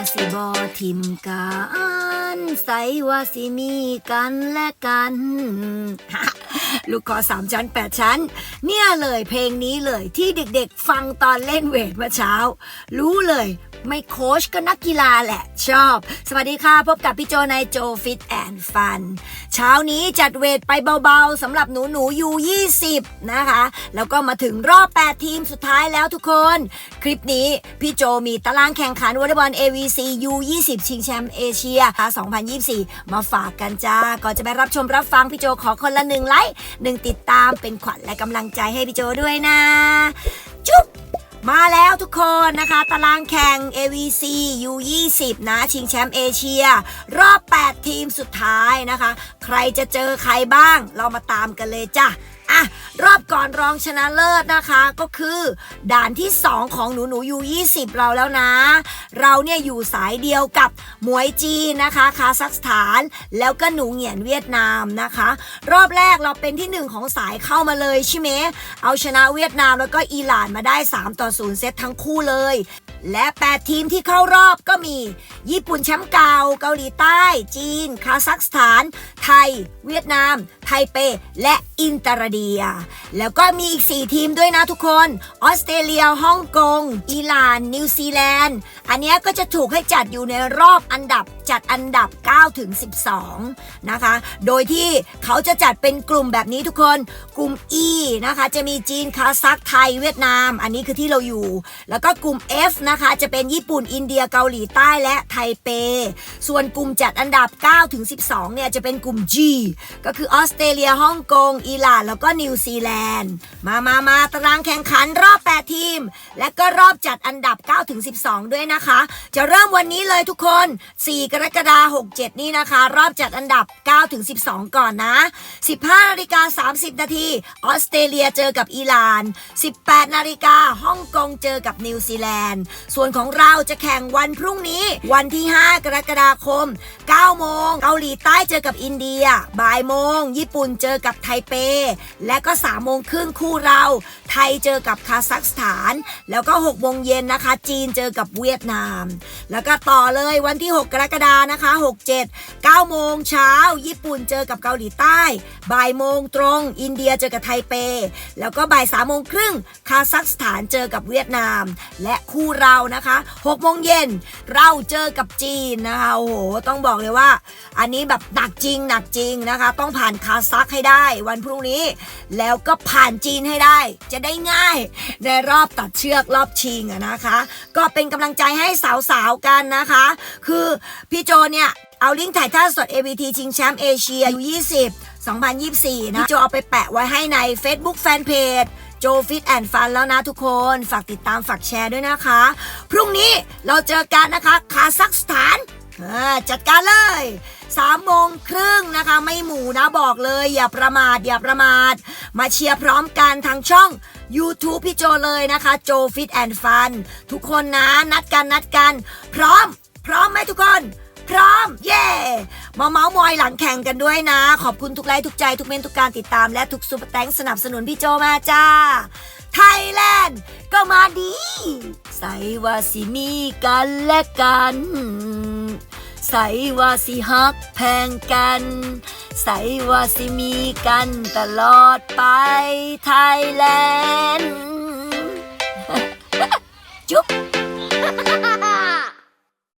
ว่าสิบอทิมกัน ใสว่าสิมีกันและกัน ลูกคอสามชั้นแปดชั้น เนี่ยเลยเพลงนี้เลยที่เด็กๆ ฟังตอนเล่นเวทเมื่อเช้า รู้เลยไม่โค้ชก็นักกีฬาแหละชอบ สวัสดีค่ะ พบกับพี่โจในโจฟิตแอนด์ฟันเช้านี้จัดเวทไปเบาๆสำหรับหนูหนูยู20 นะคะ แล้วก็มาถึงรอบ 8 ทีมสุดท้ายแล้วทุกคน คลิปนี้พี่โจมีตารางแข่งขันวอลเลย์บอล AVC U20 ชิงแชมป์เอเชีย 2024 มาฝากกันจ้า ก่อนจะไปรับชมรับฟังพี่โจขอคนละหนึ่งไลค์หนึ่งติดตามเป็นขวัญและกำลังใจให้พี่โจด้วยนะ จุ๊บมาแล้วทุกคนนะคะ ตารางแข่ง AVC U20 นะ ชิงแชมป์เอเชีย รอบ 8 ทีมสุดท้ายนะคะ ใครจะเจอใครบ้าง เรามาตามกันเลยจ้ะ อะรอบก่อนรองชนะเลิศนะคะก็คือด่านที่ 2 ของหนูหนูยู20 เราแล้วนะ เราเนี่ยอยู่สายเดียวกับหมวยจีนนะคะ คาซัคสถาน แล้วก็หนูเหงียนเวียดนามนะคะ รอบแรกเราเป็นที่หนึ่งของสายเข้ามาเลยใช่ไหมเอาชนะเวียดนามแล้วก็อิหร่านมาได้ 3 ต่อ 0 เซตทั้งคู่เลย และ 8 ทีมที่เข้ารอบก็มี ญี่ปุ่นแชมป์เก่าเกาหลีใต้ จีน คาซัคสถาน ไทย เวียดนาม ไทเป และอินเตอร์เีย แล้วก็มีอีก 4 ทีมด้วยนะทุกคน ออสเตรเลียฮ่องกงอิหร่าน นิวซีแลนด์ อันนี้ก็จะถูกให้จัดอยู่ในรอบอันดับจัดอันดับ 9 ถึง 12 นะคะ โดยที่เขาจะจัดเป็นกลุ่มแบบนี้ทุกคน กลุ่ม E นะคะ จะมีจีน คาซัค ไทย เวียดนาม อันนี้คือที่เราอยู่ แล้วก็กลุ่ม F นะคะ จะเป็นญี่ปุ่น อินเดีย เกาหลีใต้และไทเป ส่วนกลุ่มจัดอันดับ 9 ถึง 12 เนี่ย จะเป็นกลุ่ม G ก็คือออสเตรเลีย ฮ่องกง อิหร่าน แล้วก็นิวซีแลนด์ มามามาตารางแข่งขันรอบ 8 ทีม และก็รอบจัดอันดับ 9 ถึง 12 ด้วยนะคะ จะเริ่มวันนี้เลยทุกคน 4 กรกฎาคม67 นี่นะคะ รอบจัดอันดับ 9 ถึง 12 ก่อนนะ 15 นาฬิกา 30 นาทีออสเตรเลียเจอกับอิหร่าน 18 นาฬิกาฮ่องกงเจอกับนิวซีแลนด์ ส่วนของเราจะแข่งวันพรุ่งนี้ วันที่ 5 กรกฎาคม 9 โมง เกาหลีใต้เจอกับอินเดีย บ่ายโมง ญี่ปุ่นเจอกับไทเปและก็3โมงครึ่งคู่เรา ไทยเจอกับคาซัคสถาน แล้วก็6โมงเย็นนะคะ จีนเจอกับเวียดนาม แล้วก็ต่อเลยวันที่ 6 กรกฎานะคะ 67 9โมงเช้า ญี่ปุ่นเจอกับเกาหลีใต้บ่ายโมงตรง อินเดียเจอกับไทเป แล้วก็บ่าย3โมงครึ่งคาซัคสถานเจอกับเวียดนาม และคู่เรานะคะ6โมงเย็นเราเจอกับจีนนะคะโอ้โหต้องบอกเลยว่า อันนี้แบบหนักจริงหนักจริงนะคะ ต้องผ่านคาซัคให้ได้วันพรุ่งนี้แล้วก็ผ่านจีนให้ได้ จะได้ง่าย ในรอบตัดเชือกรอบชิงอะนะคะ ก็เป็นกำลังใจให้สาวๆกันนะคะ คือพี่โจเนี่ยเอาลิงก์ถ่ายทอดสด AVT ชิงแชมป์เอเชียยู20 2024 นะพี่โจเอาไปแปะไว้ให้ใน Facebook Fanpage โจฟิตแอนด์ฟันแล้วนะทุกคน ฝากติดตามฝากแชร์ด้วยนะคะ พรุ่งนี้เราเจอกันนะคะ คาซัคสถานจัดการเลย สามโมงครึ่งนะคะ ไม่หมูนะบอกเลย อย่าประมาทอย่าประมาท มาเชียร์พร้อมกันทางช่อง YouTube พี่โจเลยนะคะโจฟิตแอนด์ฟันทุกคนนะนัดกันนัดกัน พร้อม พร้อมไหมทุกคนพร้อม เย่มาเมาส์มอยหลังแข่งกันด้วยนะ ขอบคุณทุกไลค์ทุกใจทุกเมนทุกการติดตาม และทุกซุปเปอร์แตงสนับสนุนพี่โจมาจ้า ไทยแลนด์ก็มาดี ใส่ว่าสิมีกันและกัน ใส่ว่าสิฮักแพงกัน ใส่ว่าสิมีกันตลอดไปไทยแลนด์จุ๊บ